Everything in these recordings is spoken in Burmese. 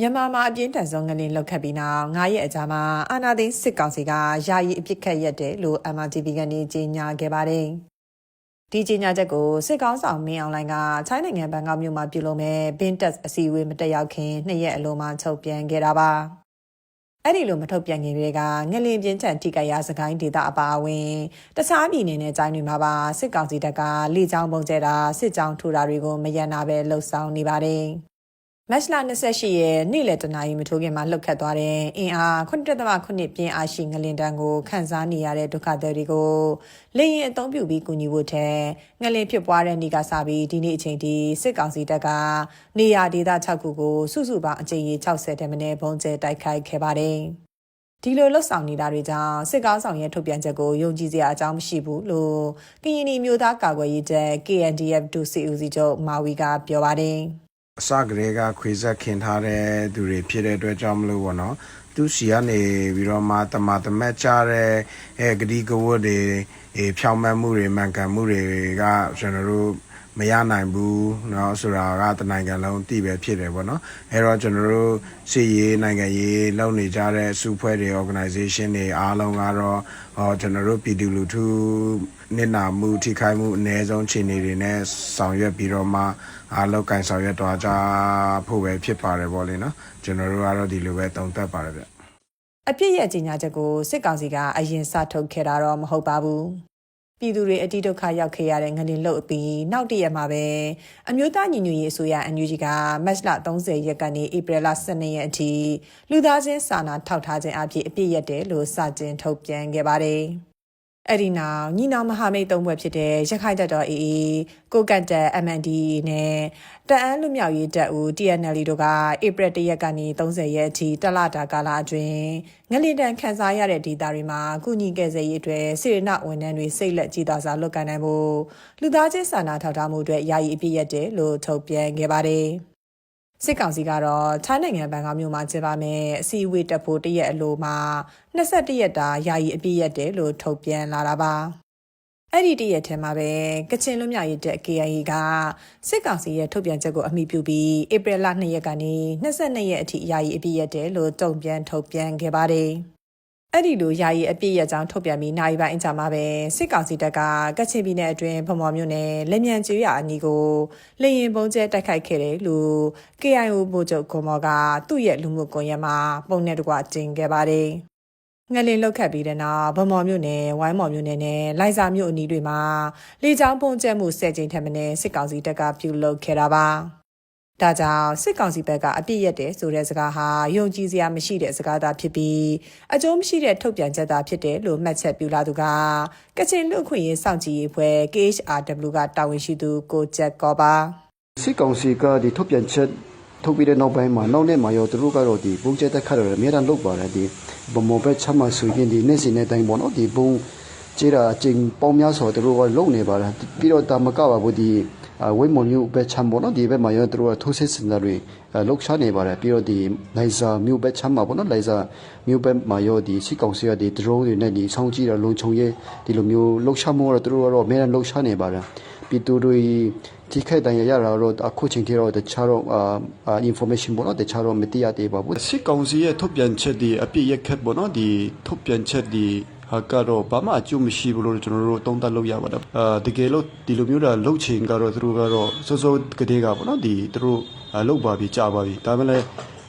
မြန်မာမှာအပြင်းထန်ဆုံးငလင်လောက်ခတ်ပြီးနောက်9ရက်အကြာမှာအာနာသိန်းစစ်ကောင်စီကယာယီအပြစ်ခတ်ရက်တယ်လို့ MRTV ကနေကြေညာခဲ့ပါတယ်။ဒီကြေညာချက်ကိုစစ်ကောင်ဆောင်မင်းအွန်လိုင်းကချိုင်းနိုင်ငံဘန်ကောက်မြို့မှာပြုလုပ်မဲ့ဘင်းတက်အစည်းအဝေးမတက်ရောက်ခင်နှစ်ရက်အလိုမှာချုပ်ပြန်ခဲ့တာပါ။အဲ့ဒီလိုမထုတ်ပြန်ခင်တွေကငလင်ပြင်းထန်ထိကြရစကိုင်းဒေသအပါအဝင်တခြားပြည်နယ်နဲ့တိုင်းတွေမှာပါစစ်ကောင်စီတပ်ကလေကြောင်းပုံကျဲတာစစ်ကြောင်းထူတာတွေကိုမရန်နာပဲလှုပ်ဆောင်နေပါတယ်။ မတ်လ28ရက်နေ့လယ်တနာရီမထိုးခင်မှာလှုပ်ခတ်သွားတဲ့အင်အား9.8ပြင်းအားရှိငလင်တန်းကိုခန်းစားနေရတဲ့ဒုက္ခသည်တွေကိုလေရင်အသုံးပြုပြီးကူညီဖို့ထဲငလင်ဖြစ်ပွားတဲ့နေ့ကစပြီးဒီနေ့အချိန်ထိစစ်ကောင်စီတပ်ကနေရာဒေသ6ခုကိုစုစုပေါင်းအကြိမ်ရေ60တဲမနဲ့ဘုံကျဲတိုက်ခိုက်ခဲ့ပါတယ်။ဒီလိုလှုပ်ဆောင်နေတာတွေကြောင့်စစ်ကောင်းဆောင်ရဲ့ထုတ်ပြန်ချက်ကိုယုံကြည်စရာအကြောင်းမရှိဘူးလို့ကရင်ပြည်မျိုးသားကာကွယ်ရေးတပ် KNDF ဒုစစ်ဦးစီးချုပ်မာဝီကပြောပါတယ်။ အစကတည်းကခွေဆက်ခင်ထားတဲ့သူတွေဖြစ်တဲ့အတွက်ကြောင့်မလို့ပေါ့နော်သူစီကနေပြီးတော့မှတမတမက်ကြတဲ့အဲဂဒီကဝတ်တွေအဲဖြောင်းမှတ်မှုတွေမှန်ကန်မှုတွေကကျွန်တော်တို့မရနိုင်ဘူးเนาะဆိုတာကတနိုင်ငံလုံးတည်ပဲဖြစ်တယ်ပေါ့နော်အဲတော့ကျွန်တော်တို့စီရေးနိုင်ငံရေးလုပ်နေကြတဲ့စုဖွဲ့တွေ organization တွေအားလုံးကတော့ဟောကျွန်တော်တို့ပြည်သူလူထု နစ်နာမှုထိခိုက်မှုအ ਨੇ ဆုံးခြေနေတွေနဲ့ဆောင်ရွက်ပြီးတော့မှအားလောက်ကင်ဆောင်ရွက်တော့ကြဖို့ပဲဖြစ်ပါတယ်ပေါ့လေနော်ကျွန်တော်တို့ကတော့ဒီလိုပဲတုံ့သက်ပါတယ်ဗျအပြစ်ရဲ့ကြီးညာချက်ကိုစစ်ကောင်စီကအရင်စထုတ်ခဲ့တာတော့မဟုတ်ပါဘူးပြည်သူတွေအတိဒုက္ခရောက်ခဲ့ရတဲ့ငလင်လုတ်အပြီးနောက်တရက်မှာပဲအမျိုးသားညီညွတ်ရေးအစိုးရ NUG ကမတ်လ30ရက်ကနေဧပြီလ12ရက်အထိလူသားချင်းစာနာထောက်ထားခြင်းအဖြစ်အပြည့်ရက်တယ်လို့စတင်ထုတ်ပြန်ခဲ့ပါတယ်။ အဲ့ဒီနောက်ညီနောင်မဟာမိတ်သုံးဘွဲ့ဖြစ်တဲ့ရခိုင်တပ်တော် AA ကိုကတ်တပ် MND နဲ့တအန်းလူမျိုးရေးတပ်ဦး TNL တို့ကဧပြီ1ရက်ကနေ30ရက်အထိတလတာကာလအတွင်းငလင်တန်ခန်းစားရတဲ့ဒေသတွေမှာကုညီကယ်ဆယ်ရေးအတွက်စေရနဝန်ထမ်းတွေစိတ်လက်ကြည်သာစွာလုပ်ကိုင်နိုင်ဖို့လူသားချင်းစာနာထောက်ထားမှုအတွက်ယာယီအပြည့်ရက်တယ်လို့ထုတ်ပြန်ခဲ့ပါတယ်။ စစ်ကောင်စီကတော့ထိုင်းနိုင်ငံဘန်ကောက်မြို့မှာကျင်းပမယ်အစည်းအဝေးတက်ဖို့တရက်အလိုမှာ21ရက်တာယာယီအပြည့်ရက်တယ်လို့ထုတ်ပြန်လာတာပါအဲ့ဒီတရက်ထဲမှာပဲကချင်လွတ်မြောက်ရေးတပ် KIA ကစစ်ကောင်စီရဲ့ထုတ်ပြန်ချက်ကိုအမိပြုပြီးဧပြီလ2ရက်ကနေ22ရက်အထိယာယီအပြည့်ရက်တယ်လို့တုံ့ပြန်ထုတ်ပြန်ခဲ့ပါတယ် အဲ့ဒီလိုယာယီအပြည့်ရကြောင်းထုတ်ပြန်ပြီးနိုင်ပိုင်းအကြမှာပဲစစ်ကောင်စီတပ်ကကချင်ပြည်နယ်အတွင်းဖမော်မြို့နယ်လက်မြန်ကျွရအနီးကိုလေရင်ပုံကျဲတိုက်ခိုက်ခဲ့တယ်လို့ KIO ဗိုလ်ချုပ်ကွန်မော်ကသူ့ရဲ့လူမှုကွန်ရက်မှာပုံနဲ့တကွတင်ခဲ့ပါတယ်။ငလင်လောက်ခတ်ပြီးတဲ့နောက်ဗမော်မြို့နယ်ဝိုင်းမော်မြို့နယ်နဲ့လိုင်ဇာမြို့အနီးတွေမှာလေကြောင်းပုံကျဲမှု၁၀ကြိမ်ထက်မနည်းစစ်ကောင်စီတပ်ကပြုလုပ်ခဲ့တာပါ။ ဒါကြောင့်စစ်ကောင်စီဘက်ကအပြစ်ရက်တယ်ဆိုတဲ့စကားဟာယုံကြည်စရာမရှိတဲ့စကားသာဖြစ်ပြီးအကျိုးမရှိတဲ့ထုတ်ပြန်ချက်သာဖြစ်တယ်လို့မှတ်ချက်ပြုလာသူကကချင်လူခွင့်ရေးစောင့်ကြည့်ရေးဖွဲ့ KHRW ကတာဝန်ရှိသူကိုကျက်ကောပါစစ်ကောင်စီကဒီထုတ်ပြန်ချက်ထုတ်ပြီးတဲ့နောက်ပိုင်းမှာနောက်နေ့မှာရောသူတို့ကတော့ဒီပုံကျက်တက်ခတ်ရတယ်အများအားလုပ်ပါတယ်ဒီဘမောဘက်ချမ်းမှဆိုရင်ဒီနေ့စဉ်နဲ့တိုင်းပေါ့နော်ဒီပုံ ကျဲတာအချိန်ပေါင်းများစွာသူတို့ကလုံနေပါတယ်ပြီးတော့တာမကပါဘူးဒီဝိမုံမျိုးဘက်ချမ်းပေါ့နော်ဒီဘက်မှာရောသူတို့ကထိုးစစ်စင်တာတွေလှုပ်ရှားနေပါတယ်ပြီးတော့ဒီလိုင်ဇာမျိုးဘက်ချမ်းမှာပေါ့နော်လိုင်ဇာမျိုးဘက်မှာရောဒီစစ်ကောင်စီကဒီ drone တွေနဲ့ဒီဆောင်းကြည့်တာလုံခြုံရေးဒီလိုမျိုးလှုပ်ရှားမှုတော့သူတို့ကတော့အများအားလှုပ်ရှားနေပါတယ်ပြည်သူတွေဒီခိုက်တန်ရရတာတော့အခုချိန်ထိတော့တခြားတော့အာ information ပေါ့နော်တခြားတော့မသိရသေးပါဘူးစစ်ကောင်စီရဲ့ထုတ်ပြန်ချက်ဒီအပြည့်ရက်ခက်ပေါ့နော်ဒီထုတ်ပြန်ချက်ဒီ ဟာကတော့ဘာမှအကျိုးမရှိဘူးလို့ကျွန်တော်တို့သုံးသပ်လို့ရပါတယ်အာတကယ်လို့ဒီလိုမျိုးတာလှုပ်ချင်ကတော့သူတို့ကတော့စိုးစိုးကလေးကပေါ့နော်ဒီသူတို့လှုပ်ပါပြီကြာပါပြီဒါပေမဲ့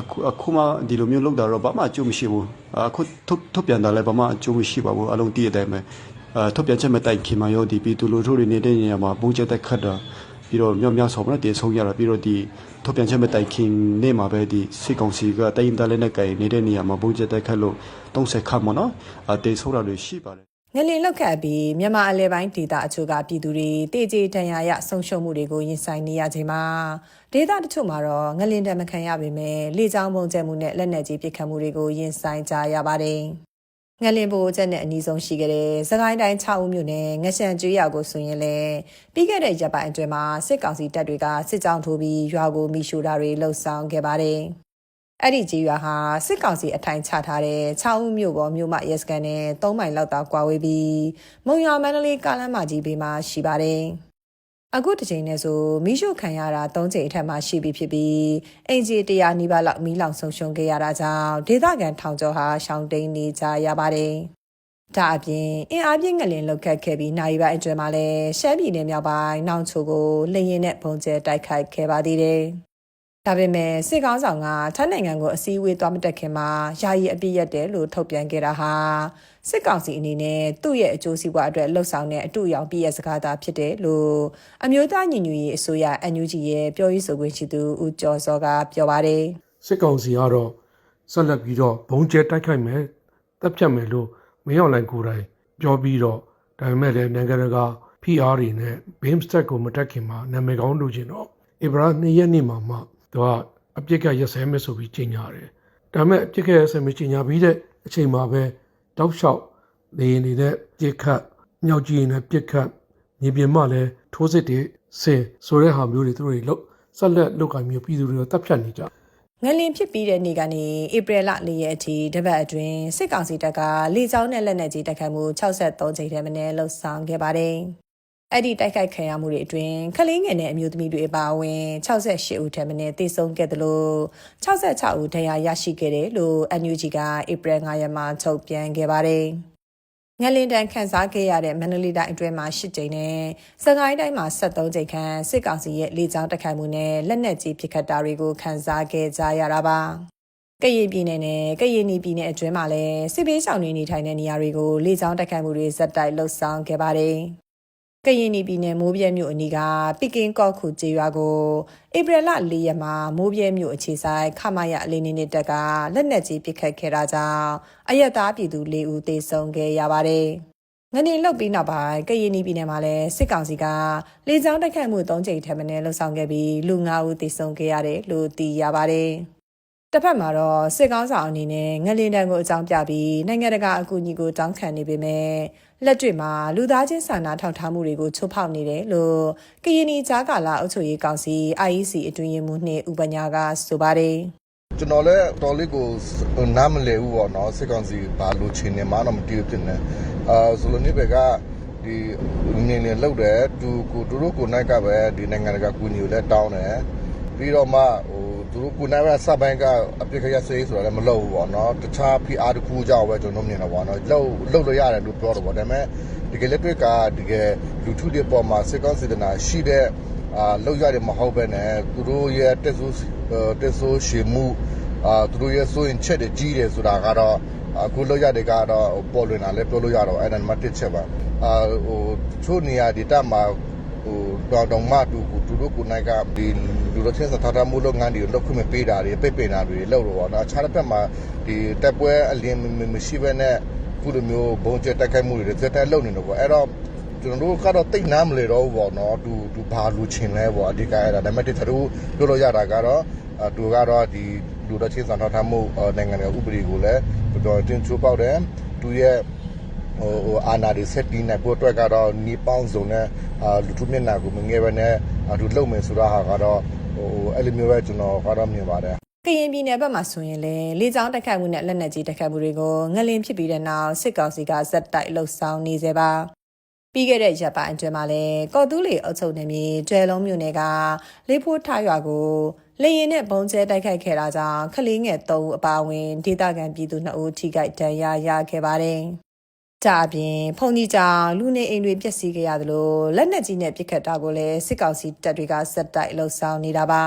အခုအခုမှဒီလိုမျိုးလုပ်တာတော့ဘာမှအကျိုးမရှိဘူးအခုထုတ်ထုတ်ပြန်တာလည်းဘာမှအကျိုးမရှိပါဘူးအလုံးတည့်တဲ့အတိုင်းပဲအဲထုတ်ပြန်ချက်မတိုင်ခင်မှာရောဒီပြည်သူလူထုတွေနေတဲ့နေရာမှာပုံချက်တက်ခတ်တာ ပြီးတော့မြောက်မြောက်ဆောင်မလို့တည်ဆုံးရတာပြီးတော့ဒီထုတ်ပြန်ချက်မတိုင်ခင်နေ့မှာပဲဒီစစ်ကောင်စီကတိုင်းတလဲနဲ့ကြိုင်နေတဲ့နေရာမှာပုံချက်တက်ခတ်လို့30ခတ်မနော်အတည်ဆုံးတာတွေရှိပါတယ်ငလင်လောက်ခတ်ပြီးမြန်မာအလဲပိုင်းဒေသအချို့ကပြည်သူတွေတေကျေတန်ရာရဆုံးရှုံးမှုတွေကိုရင်ဆိုင်နေရချိန်မှာဒေသတချို့မှာတော့ငလင်တံမခံရပေမဲ့လေကြောင်းပုံကျဲမှုနဲ့လက်နက်ကြီးပစ်ခတ်မှုတွေကိုရင်ဆိုင်ကြရပါတယ် ငလင်ဘိုချက်နဲ့အနီးဆုံးရှိခဲ့တဲ့စကိုင်းတိုင်း6ဦးမြို့နယ်ငရှန်ကျွေးရွာကိုဆိုရင်လည်းပြီးခဲ့တဲ့ရက်ပိုင်းအတွင်းမှာစစ်ကောင်စီတပ်တွေကစစ်ကြောင်းထိုးပြီးရွာကိုမိရှို့တာတွေလှုပ်ဆောင်ခဲ့ပါတယ်။အဲ့ဒီကြီးရွာဟာစစ်ကောင်စီအထိုင်ချထားတဲ့6ဦးမြို့ပေါ်မြို့မရဲစကန်နဲ့3မိုင်လောက်သာကွာဝေးပြီးမုံရွာမန္တလေးကားလမ်းမကြီးဘေးမှာရှိပါတယ်။ အခုတစ်ချိန်နဲ့ဆိုမိရှုခံရတာ၃ချိန်အထက်မှရှိပြီဖြစ်ပြီးအင်ဂျီ100နီးပါးလောက်မီးလောင်ဆုံးရှုံးခဲ့ရတာကြောင့်ဒေသခံထောင်ကျော်ဟာရှောင်တိန်နေကြရပါတယ်။ဒါအပြင်အင်အားပြင်းငလင်လောက်ခတ်ခဲ့ပြီးနိုင်ပိုင်းအတွင်းမှာလည်းရှမ်းပြည်နယ်မြောက်ပိုင်းနောင်ချိုကိုလျင်နဲ့ပုံကျဲတိုက်ခိုက်ခဲ့ပါသေးတယ်။ဒါပေမဲ့စစ်ကောင်းဆောင်ကထိုင်းနိုင်ငံကိုအစည်းအဝေးသွားမတက်ခင်မှာယာယီအပြစ်ရက်တယ်လို့ထုတ်ပြန်ခဲ့တာဟာ စစ်ကောင်စီအနေနဲ့သူ့ရဲ့အကျိုးစီးပွားအတွက်လှုပ်ဆောင်တဲ့အတူရောင်ပြည့်ရဲ့စကားသာဖြစ်တယ်လို့အမျိုးသားညီညွတ်ရေးအစိုးရ NUG ရဲ့ပြောရေးဆိုခွင့်ရှိသူဦးကျော်စောကပြောပါတယ်စစ်ကောင်စီကတော့ဆက်လက်ပြီးတော့ဘုံကျဲတိုက်ခိုက်မယ်တပ်ဖြတ်မယ်လို့မင်းအောင်လိုင်ကိုယ်တိုင်ပြောပြီးတော့ဒါပေမဲ့လည်းနိုင်ငံတကာ PR တွေနဲ့ BIMSTEC ကိုမတက်ခင်မှာနာမည်ကောင်းလို့ချင်းတော့ဧပြီ2ရက်နေ့မှာမှသူကအပြစ်ကရက်စဲမယ်ဆိုပြီးကြေညာတယ်။ဒါပေမဲ့အပြစ်ကရက်စဲမယ်ကြေညာပြီးတဲ့အချိန်မှာပဲ တောက်လျှောက်နေနေတဲ့ပြစ်ခတ်မြောက်ကြီးနဲ့ပြစ်ခတ်မြေပြင်မှာလည်းထိုးစစ်တွေဆင်ဆိုတဲ့ဟာမျိုးတွေသူတို့တွေလောက်ဆက်လက်လောက်ကမျိုးပြည်သူတွေကိုတပ်ဖြတ်နေကြငလင်ဖြစ်ပြီးတဲ့နေ့ကနေဧပြီလ၄ရက်အထိတပတ်အတွင်းစစ်ကောင်စီတပ်ကလေကြောင်းနဲ့လက်နက်ကြီးတိုက်ခိုက်မှု63ကြိမ်ထဲမင်းလှုပ်ဆောင်ခဲ့ပါတယ်။ အဲ့ဒီတိုက်ခိုက်ခံရမှုတွေအတွင်းခလေးငယ်နဲ့အမျိုးသမီးတွေအပါအဝင်68ဦးထဲမင်းသေဆုံးခဲ့တယ်လို့66ဦးဒဏ်ရာရရှိခဲ့တယ်လို့ NUG ကဧပြီ9ရက်မှာထုတ်ပြန်ခဲ့ပါတယ်။ငလင်တန်ခန်းစားခဲ့ရတဲ့မန္တလေးတိုင်းအတွင်းမှာ၈ကြိမ်နဲ့စကိုင်းတိုင်းမှာ73ကြိမ်ခန့်စစ်ကောင်စီရဲ့လေကြောင်းတိုက်ခိုက်မှုနဲ့လက်နက်ကြီးပစ်ခတ်တာတွေကိုခန်းစားခဲ့ကြရတာပါကရင်ပြည်နယ်နဲ့ကရင်နီပြည်နယ်အတွင်းမှာလည်းစစ်ပေးဆောင်နေနေထိုင်တဲ့နေရာတွေကိုလေကြောင်းတိုက်ခိုက်မှုတွေဇက်တိုက်လှုပ်ဆောင်ခဲ့ပါတယ် ကရင်နီပြည်နယ်မိုးပြဲမြို့အနီးကပီကင်းကော့ခုကျေးရွာကိုဧပြီလ၄ရက်မှာမိုးပြဲမြို့အခြေဆိုင်ခမရအလေးနေနေတက်ကလက်နက်ကြီးပစ်ခတ်ခဲ့တာကြောင့်အရက်သားပြည်သူ၄ဦးသေဆုံးခဲ့ရပါတယ်။ငနေလုတ်ပြီးနောက်ပိုင်းကရင်နီပြည်နယ်မှာလည်းစစ်ကောင်စီကလေကြောင်းတိုက်ခိုက်မှု၃ကြိမ်ထက်မနည်းလှုပ်ဆောင်ခဲ့ပြီးလူ၅ဦးသေဆုံးခဲ့ရတယ်လို့သိရပါတယ်။ တစ်ဖက်မှာတော့စစ်ကောင်းဆောင်အနေနဲ့ငလင်တန်ကိုအကြောင်းပြပြီးနိုင်ငံတကာအကူအညီကိုတောင်းခံနေပေမဲ့လက်တွေ့မှာလူသားချင်းစာနာထောက်ထားမှုတွေကိုချိုးဖောက်နေတယ်လို့ကရင်နီကြားကာလအုပ်ချုပ်ရေးကောင်စီ IEC အတွင်းရေးမှူးနှင့်ဥပညာကဆိုပါတယ်ကျွန်တော်လည်းတော်လေးကိုနားမလည်ဘူးပေါ့နော်စစ်ကောင်စီဘာလို့ချင်နေမှတော့မတည်ဘူးဖြစ်နေအာဆိုလိုနေဘက်ကဒီနေနေလောက်တယ်သူကိုသူတို့ကိုနိုင်ကပဲဒီနိုင်ငံတကာကူညီကိုလည်းတောင်းတယ်ပြီးတော့မှဟို သူတို့ကိုနိုင်ကစပိုင်းကအပြစ်ခရစေးဆိုတာလည်းမလုပ်ဘူးပေါ့နော်တခြား PR တစ်ခုကြောင့်ပဲကျွန်တော်မြင်တော့ပေါ့နော်လောက်လောက်လို့ရတယ်လို့ပြောတော့ပေါ့ဒါပေမဲ့ဒီကလက်တွေ့ကဒီကလူထုတွေပေါ်မှာစစ်ကောင်စီတနာရှိတဲ့အာလောက်ရတယ်မဟုတ်ပဲနဲ့သူတို့ရဲ့တက်ဆိုးတက်ဆိုးရှည်မှုအာသူတို့ရဲ့စိုးရင်ချက်တွေကြီးတယ်ဆိုတာကတော့အခုလောက်ရတယ်ကတော့ပေါ်လွင်လာလဲပြောလို့ရတော့အဲ့ဒါမှတစ်ချက်ပါအာဟိုချို့နေရာဒီတက်မှာဟို တောင်တောင်မတူကိုသူတို့ကိုနိုင်ကဒီလူတို့ချင်းစထားတာမှုလုပ်ငန်းတွေလောက်ခွင့်မပေးတာတွေပိတ်ပင်တာတွေလောက်တော့ပေါ့နော်အခြားတစ်ဖက်မှာဒီတက်ပွဲအလင်းမရှိဘဲနဲ့ခုလိုမျိုးဘုံကျက်တိုက်ခိုက်မှုတွေသက်သက်လုပ်နေတော့ပေါ့အဲ့တော့ကျွန်တော်တို့ကတော့တိတ်နားမလဲတော့ဘူးပေါ့နော်သူသူဘာလူချင်လဲပေါ့အဓိကအဲ့ဒါဒါပေမဲ့တသူပြောလို့ရတာကတော့သူကတော့ဒီလူတို့ချင်းစထားတာမှုနိုင်ငံရဲ့ဥပဒေကိုလည်းတော်တော်တင်းချိုးပေါက်တယ်သူရဲ့ ဟိုဟိုအာနာဒီဆက်တီးနေပို့အတွက်ကတော့နီပေါင်းစုံနဲ့အာလူထုမျက်နှာကိုမငယ်ပဲနဲ့သူလုံမယ်ဆိုတာဟာကတော့ဟိုအဲ့လိုမျိုးပဲကျွန်တော်ကတော့မြင်ပါတယ်ကရင်ပြည်နယ်ဘက်မှာဆိုရင်လည်းလေကြောင်းတိုက်ခိုက်မှုနဲ့လက်နက်ကြီးတိုက်ခိုက်မှုတွေကိုငလင်ဖြစ်ပြီးတဲ့နောက်စစ်ကောင်စီကဇက်တိုက်လှုပ်ဆောင်နေစေပါပြီးခဲ့တဲ့ရက်ပိုင်းအတွင်းမှာလည်းကော်တူးလီအုပ်ချုပ်နေမြေကျွဲလုံးမြို့နယ်ကလေးဖိုးထားရွာကိုလေရင်နဲ့ဘုံကျဲတိုက်ခိုက်ခဲ့တာကြောင့်ခလေးငယ်၃ဦးအပါအဝင်ဒေသခံပြည်သူ2ဦးထိခိုက်ဒဏ်ရာရခဲ့ပါတယ်။ ကြအပြင်ဖုန်ကြီးကြောင့်လူနေအိမ်တွေပျက်စီးခဲ့ရသလိုလက်နက်ကြီးနဲ့ပစ်ခတ်တာကိုလည်းစစ်ကောင်စီတပ်တွေကစက်တိုက်လှုပ်ဆောင်နေတာပါ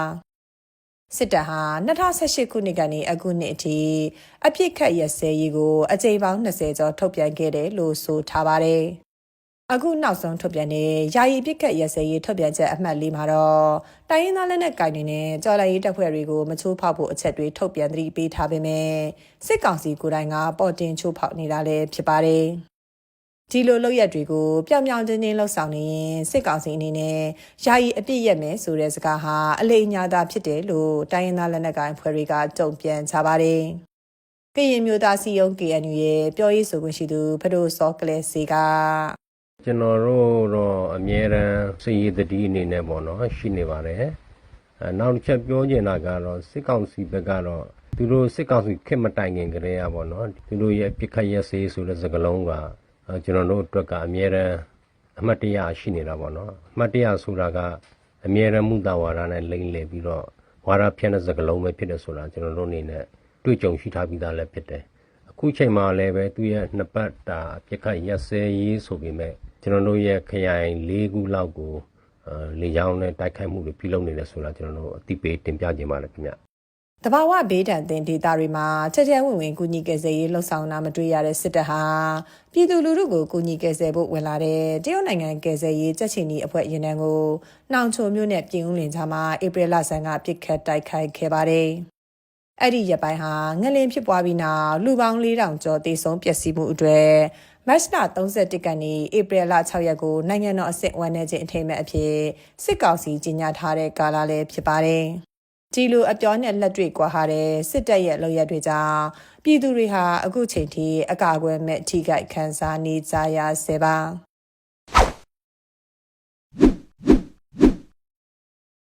။စစ်တပ်ဟာ2018ခုနှစ်ကနေအခုနှစ်အထိအပြစ်ခတ်ရစဲရေးကိုအကြိမ်ပေါင်း20ကျော်ထုတ်ပြန်ခဲ့တယ်လို့ဆိုထားပါတယ်။ အခုနောက်ဆုံးထုတ်ပြန်တဲ့ယာယီပြစ်ခတ်ရစဲရေးထုတ်ပြန်ချက်အမှတ်၄မှာတော့တိုင်းရင်းသားလက်နက်ကိုင်တွေနဲ့ကြော်လိုက်ရေးတပ်ဖွဲ့တွေကိုမချိုးဖောက်ဖို့အချက်တွေထုတ်ပြန်သတိပေးထားပေမဲ့စစ်ကောင်စီကိုယ်တိုင်ကပေါ်တင်ချိုးဖောက်နေတာလည်းဖြစ်ပါတယ်။ဒီလိုလုပ်ရက်တွေကိုပြောင်ပြောင်တင်းတင်းလှုပ်ဆောင်နေရင်စစ်ကောင်စီအနေနဲ့ယာယီအပြစ်ရက်မယ်ဆိုတဲ့စကားဟာအလိအညာသာဖြစ်တယ်လို့တိုင်းရင်းသားလက်နက်ကိုင်ဖွဲ့တွေကတုံ့ပြန်ချပါတယ်။ကရင်မျိုးသားစီယုံ KNU ရဲ့ပြောရေးဆိုခွင့်ရှိသူဖဒိုစောကလေးစီက ကျွန်တော်တို့တော့အမြဲတမ်းစည်ရည်တတိအနေနဲ့ပေါ့နော်ရှိနေပါတယ်အဲနောက်တစ်ချက်ပြောချင်တာကတော့စစ်ကောင်စီဘက်ကတော့သူတို့စစ်ကောင်စီခက်မတိုင်ခင်ကလေးอ่ะပေါ့နော်သူတို့ရဲ့ပြစ်ခတ်ရက်စေးဆိုတဲ့စကားလုံးကအဲကျွန်တော်တို့အတွက်ကအမြဲတမ်းအမတ်တရရှိနေတာပေါ့နော်အမတ်တရဆိုတာကအမြဲတမ်းမှုတာဝါဒနဲ့လိမ့်လည်ပြီးတော့ဝါဒဖြန့်တဲ့စကားလုံးပဲဖြစ်တယ်ဆိုတာကျွန်တော်တို့အနေနဲ့တွေ့ကြုံရှိထားပြီးသားလည်းဖြစ်တယ်အခုချိန်မှာလည်းပဲသူရဲ့နှစ်ပတ်တာပြစ်ခတ်ရက်စဲရေးဆိုပေမဲ့ ကျွန်တော်တို့ရဲ့ခရိုင်၄ခုလောက်ကိုအဲလေကြောင်းနဲ့တိုက်ခိုက်မှုတွေပြုလုပ်နေတယ်ဆိုတာကျွန်တော်တို့အသိပေးတင်ပြခြင်းပါတယ်ခင်ဗျတဘာဝဘေးဒဏ်သင်ဒေတာတွေမှာချက်ချက်ဝင်ဝင်ကူညီကယ်ဆယ်ရေးလှုပ်ဆောင်တာမတွေ့ရတဲ့စစ်တပ်ဟာပြည်သူလူထုကိုကူညီကယ်ဆယ်ဖို့ဝင်လာတဲ့တရုတ်နိုင်ငံကယ်ဆယ်ရေးကြက်ချီနီအဖွဲ့ရင်တန်းကိုနှောင်ချုံမျိုးနဲ့ပြင်ဦးလင်ချာမှာဧပြီလဆန်းကပြစ်ခတ်တိုက်ခိုက်ခဲ့ပါတယ်။အဲ့ဒီရက်ပိုင်းဟာငလင်ဖြစ်ပွားပြီးနောက်လူပေါင်း4000ကျော်တေဆုံးပျက်စီးမှုအတွေ့ မတ်လ31ကနေဧပြီလ6ရက်ကိုနိုင်ငံတော်အစစ်အဝမ်းနေခြင်းအထိမ်းအမှတ်အဖြစ်စစ်ကောင်စီကြီးညာထားတဲ့ကာလလည်းဖြစ်ပါတယ်။ဒီလိုအပြောနဲ့လက်တွေ့ကွာဟာတဲ့စစ်တပ်ရဲ့လုပ်ရက်တွေကြောင့်ပြည်သူတွေဟာအခုချိန်ထိအကာအကွယ်မဲ့ထိခိုက်ခံစားနေကြရဆဲပါ